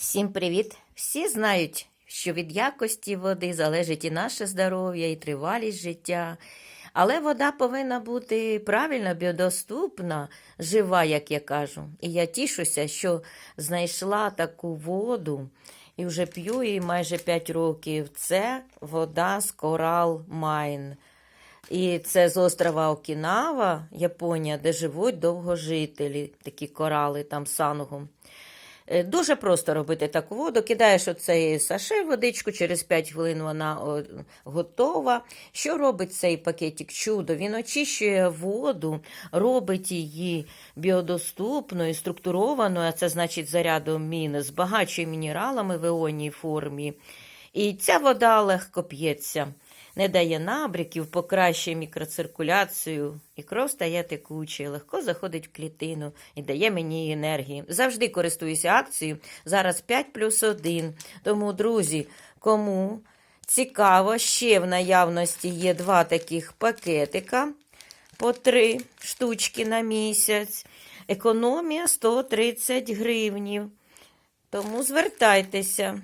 Всім привіт! Всі знають, що від якості води залежить і наше здоров'я, і тривалість життя. Але вода повинна бути правильно біодоступна, жива, як я кажу. І я тішуся, що знайшла таку воду і вже п'ю її майже 5 років. Це вода з Корал Майн. І це з острова Окінава, Японія, де живуть довгожителі, такі корали там санугу. Е, Дуже просто робити таку воду. Кидаєш оцей саше водичку, через 5 хвилин вона готова. Що робить цей пакетик? Чудо? Він очищує воду, робить її біодоступною, структурованою, а це значить зарядом міни, збагачує мінералами в іонній формі. І ця вода легко п'ється, не дає набряків, покращує мікроциркуляцію, і кров стає текучою, легко заходить в клітину і дає мені енергії. Завжди користуюся акцією. Зараз 5 плюс 1. Тому, друзі, кому цікаво, ще в наявності є два таких пакетика по 3 штучки на місяць. Економія 130 гривнів. Тому звертайтеся.